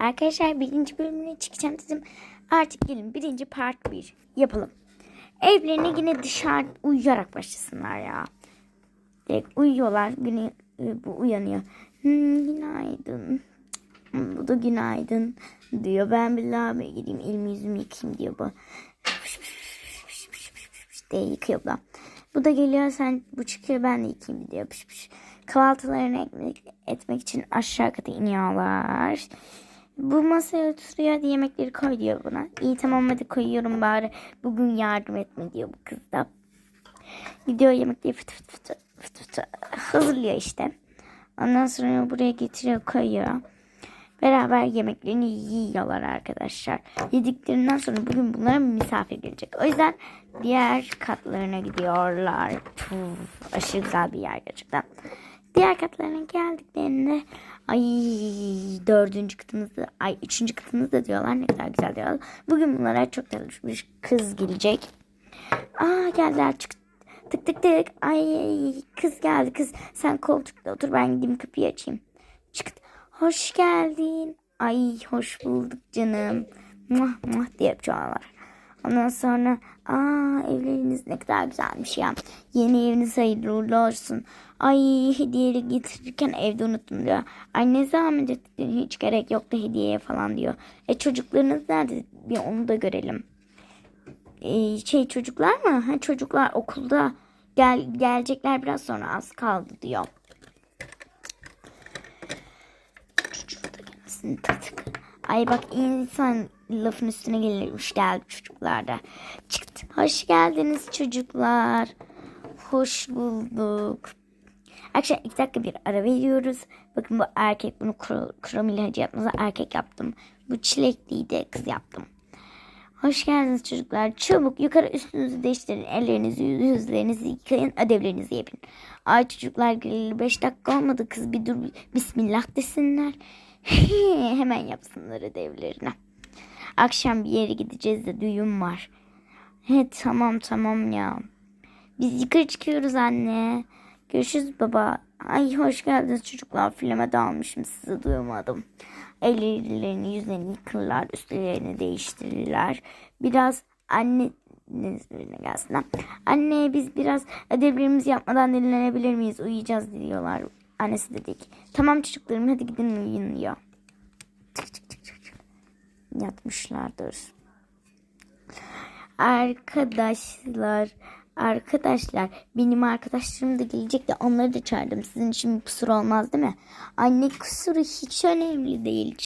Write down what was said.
Arkadaşlar birinci bölümüne çıkacağım dedim. Artık gelin birinci part 1 yapalım. Evlerine yine dışarı uyuyarak başlasınlar ya. Direkt uyuyorlar. Güne, e, bu uyanıyor. Hmm, günaydın. Hmm, Bu da günaydın diyor. Ben bir lavaboya gideyim elimi yüzümü yıkayayım diyor bu. diye yıkıyor bu. Bu da geliyor sen bu çıkıyor ben de yıkayayım diyor. Kahvaltılarını ekmek, etmek için aşağı kata iniyorlar. Bu masaya oturuyor hadi yemekleri koy diyor buna. İyi tamam hadi koyuyorum bari. Bugün yardım etme diyor bu kız da. Gidiyor yemekleri fıt fıt fıt fıt fıt hazırlıyor işte. Ondan sonra buraya getiriyor koyuyor. Beraber yemeklerini yiyorlar arkadaşlar. Yediklerinden sonra bugün bunlara misafir gelecek. O yüzden diğer katlarına gidiyorlar. Puf, aşırı güzel bir yer gerçekten. Diğer katlarına geldiklerinde ay dördüncü katımızda ay üçüncü katımızda diyorlar ne kadar güzel diyorlar. Bugün bunlara çok tanışmış kız gelecek. Aa geldiler çık tık tık tık ay kız geldi kız sen koltukta otur ben gideyim kapıyı açayım. Çık hoş geldin. Ay hoş bulduk canım. Muah muah diye yapıyorlar. Ondan sonra aa evleriniz ne kadar güzelmiş ya. Yeni eviniz hayırlı uğurlu olsun. Ay hediyeleri getirirken evde unuttum diyor. Ay ne zahmet ettin hiç gerek yoktu hediyeye falan diyor. E çocuklarınız nerede? Bir onu da görelim. E, şey çocuklar mı? Ha, çocuklar okulda gel gelecekler biraz sonra az kaldı diyor. Çocuğu da gelsin tatık. Ay bak insan lafın üstüne gelirmiş geldi çocuklar da. Çıktı. Hoş geldiniz çocuklar. Hoş bulduk. Arkadaşlar iki dakika bir ara veriyoruz. Bakın bu erkek bunu kro- krom ilacı yapmanıza erkek yaptım. Bu çilekliydi kız yaptım. Hoş geldiniz çocuklar. Çabuk yukarı üstünüzü değiştirin. Ellerinizi yüzlerinizi yıkayın. Ödevlerinizi yapın. Ay çocuklar geleli 5 dakika olmadı. Kız bir dur bismillah desinler. Hemen yapsınlar ödevlerini. Akşam bir yere gideceğiz de düğün var. He tamam tamam ya. Biz yukarı çıkıyoruz anne. Görüşürüz baba. Ay hoş geldiniz çocuklar. Filme dalmışım sizi duymadım. Ellerini yüzlerini yıkırlar. Üstlerini değiştirirler. Biraz anne üzerine gelsinler. Anne biz biraz ödevlerimizi yapmadan dinlenebilir miyiz? Uyuyacağız diyorlar. Annesi dedik. Tamam çocuklarım hadi gidin uyuyun diyor. Çık çık çık çık. Yatmışlardır. Arkadaşlar, arkadaşlar benim arkadaşlarım da gelecek de onları da çağırdım. Sizin için kusur olmaz değil mi? Anne kusuru hiç önemli değil.